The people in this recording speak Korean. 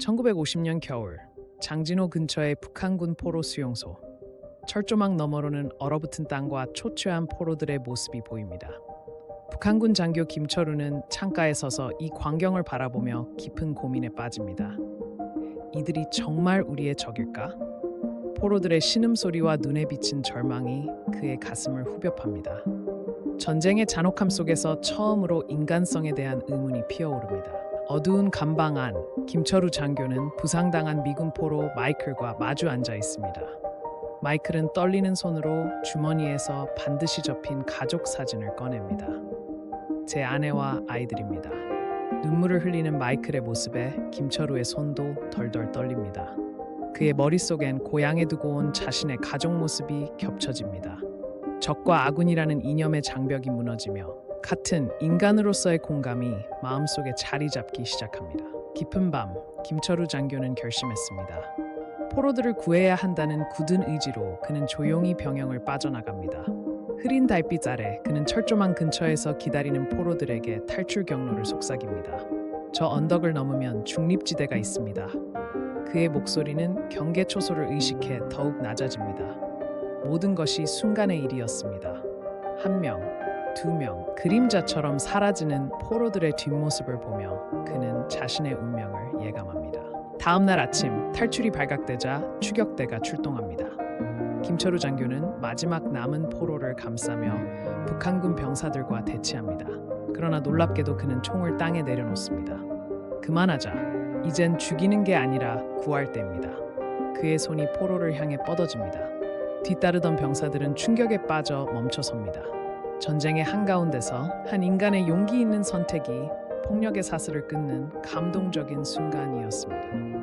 1950년 겨울 장진호 근처의 북한군 포로 수용소 철조망 너머로는 얼어붙은 땅과 초췌한 포로들의 모습이 보입니다. 북한군 장교 김철우는 창가에 서서 이 광경을 바라보며 깊은 고민에 빠집니다. 이들이 정말 우리의 적일까? 포로들의 신음소리와 눈에 비친 절망이 그의 가슴을 후벼팝니다. 전쟁의 잔혹함 속에서 처음으로 인간성에 대한 의문이 피어오릅니다. 어두운 감방 안 김철우 장교는 부상당한 미군 포로 마이클과 마주 앉아 있습니다. 마이클은 떨리는 손으로 주머니에서 반드시 접힌 가족 사진을 꺼냅니다. 제 아내와 아이들입니다. 눈물을 흘리는 마이클의 모습에 김철우의 손도 덜덜 떨립니다. 그의 머릿속엔 고향에 두고 온 자신의 가족 모습이 겹쳐집니다. 적과 아군이라는 이념의 장벽이 무너지며 같은 인간으로서의 공감이 마음속에 자리 잡기 시작합니다. 깊은 밤, 김철우 장교는 결심했습니다. 포로들을 구해야 한다는 굳은 의지로 그는 조용히 병영을 빠져나갑니다. 흐린 달빛 아래 그는 철조망 근처에서 기다리는 포로들에게 탈출 경로를 속삭입니다. 저 언덕을 넘으면 중립지대가 있습니다. 그의 목소리는 경계 초소를 의식해 더욱 낮아집니다. 모든 것이 순간의 일이었습니다. 한 명, 두 명, 그림자처럼 사라지는 포로들의 뒷모습을 보며 그는 자신의 운명을 예감합니다. 다음 날 아침 탈출이 발각되자 추격대가 출동합니다. 김철우 장교는 마지막 남은 포로를 감싸며 북한군 병사들과 대치합니다. 그러나 놀랍게도 그는 총을 땅에 내려놓습니다. 그만하자. 이젠 죽이는 게 아니라 구할 때입니다. 그의 손이 포로를 향해 뻗어집니다. 뒤따르던 병사들은 충격에 빠져 멈춰섭니다. 전쟁의 한가운데서 한 인간의 용기 있는 선택이 폭력의 사슬을 끊는 감동적인 순간이었습니다.